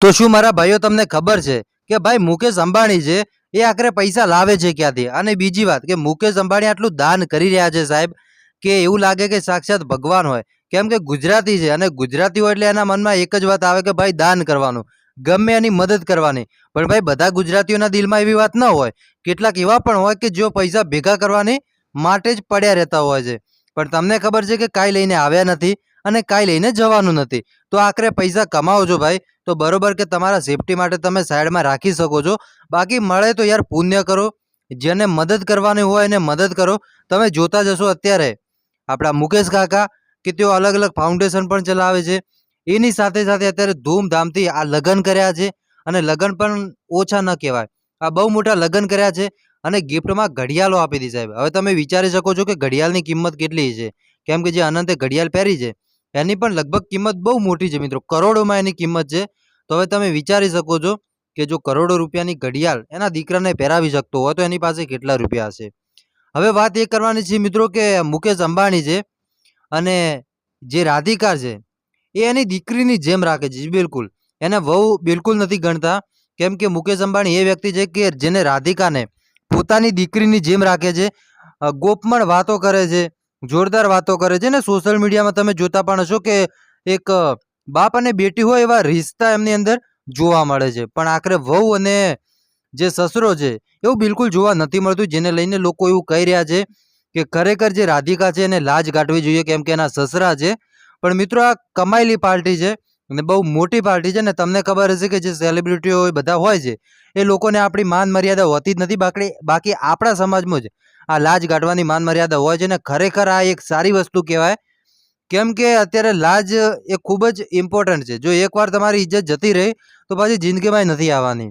તો શું મારા ભાઈઓ તમને ખબર છે કે ભાઈ મુકેશ અંબાણી છે, એ આખરે પૈસા લાવે છે ક્યાંથી? અને બીજી વાત કે મુકેશ અંબાણી આટલું દાન કરી રહ્યા છે સાહેબ કે એવું લાગે કે સાક્ષાત ભગવાન હોય. કેમ કે ગુજરાતી છે અને ગુજરાતી હોય એટલે એના મનમાં એક જ વાત આવે કે ભાઈ દાન કરવાનું, ગમે એની મદદ કરવાની. પણ ભાઈ બધા ગુજરાતીઓના દિલમાં એવી વાત ન હોય. કેટલાક એવા પણ હોય કે જેઓ પૈસા ભેગા કરવાની માટે જ પડ્યા રહેતા હોય છે. પણ તમને ખબર છે કે કાંઈ લઈને આવ્યા નથી અને કાંઈ લઈને જવાનું નથી. તો આખરે પૈસા કમાવો છો ભાઈ. તો બરોબર કે તમારા સેફટી માટે તમે સાઈડમાં રાખી શકો છો. બાકી મળે તો યાર પુણ્ય કરો. જેને મદદ કરવાની હોય એને મદદ કરો. તમે જોતા જશો અત્યારે આપણા મુકેશ કાકા કે તેઓ અલગ અલગ ફાઉન્ડેશન પણ ચલાવે છે. એની સાથે સાથે અત્યારે ધૂમધામથી આ લગ્ન કર્યા છે અને લગ્ન પણ ઓછા ન કહેવાય. આ બહુ મોટા લગ્ન કર્યા છે અને ગિફ્ટમાં ઘડિયાળો આપી દીધી સાહેબ. હવે તમે વિચારી શકો છો કે ઘડિયાળની કિંમત કેટલી છે? કેમ કે જે અનંતે ઘડિયાળ પહેરી છે એની પણ લગભગ કિંમત બહુ મોટી છે મિત્રો. કરોડોમાં એની કિંમત છે. તો હવે તમે વિચારી શકો છો કે જો કરોડો રૂપિયાની ઘડિયાળ એના દીકરાને પહેરાવી શકતો હોય તો એની પાસે કેટલા રૂપિયા હશે? હવે વાત એ કરવાની છે મિત્રો કે મુકેશ અંબાણી છે અને જે રાધિકા છે, એ એની દીકરીની જેમ રાખે છે. બિલકુલ. એને વહુ બિલકુલ નથી ગણતા. કેમ કે મુકેશ અંબાણી એ વ્યક્તિ છે કે જેને રાધિકાને પોતાની દીકરીની જેમ રાખે છે. ગોપમણ વાતો કરે છે. જોરદાર વાતો કરે છે ને સોશિયલ મીડિયામાં તમે જોતા પણ હશો કે એક બાપ અને બેટી હોય એવા રિશ્તા એમની અંદર જોવા મળે છે. પણ આખરે વહુ અને જે સસરો છે, એવું બિલકુલ જોવા નથી મળતું, જેને લઈને લોકો એવું કહી રહ્યા છે કે ખરેખર જે રાધિકા છે એને લાજ કાઢવી જોઈએ કેમ કે એના સસરા છે. પણ મિત્રો આ કમાયેલી પાર્ટી છે. અને બહુ મોટી પાર્ટી છે ને, તમને ખબર હશે કે જે સેલિબ્રિટીઓ બધા હોય છે, એ લોકોને આપણી માન મર્યાદા હોતી જ નથી બાકી બાકી આપણા સમાજમાં જ. આ લાજ કાઢવાની માન મર્યાદા હોય છે ને, ખરેખર આ એક સારી વસ્તુ કહેવાય. કેમ કે અત્યારે લાજ એ ખૂબ જ ઇમ્પોર્ટન્ટ છે. જો એકવાર તમારી ઇજ્જત જતી રહી, તો પછી જિંદગીમાં નથી આવવાની.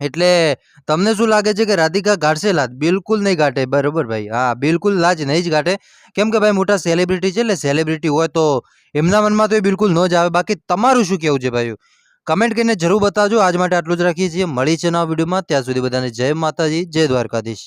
એટલે તમને શું લાગે છે કે રાધિકા ગાઢશે લાજ બિલકુલ નહીં ગાંઠે બરોબર ભાઈ. હા, બિલકુલ લાજ નહીં જ ગાંઠે કેમ કે ભાઈ મોટા સેલિબ્રિટી છે એટલે સેલિબ્રિટી હોય તો એમના મનમાં તો એ બિલકુલ ન જ આવે. બાકી તમારું શું કેવું છે ભાઈ? કમેન્ટ કરીને જરૂર બતાવજો. આજ માટે આટલું જ રાખીએ છીએ. મળી છે નવા વિડીયોમાં. ત્યાં સુધી બધાને જય માતાજી, જય દ્વારકાધીશ.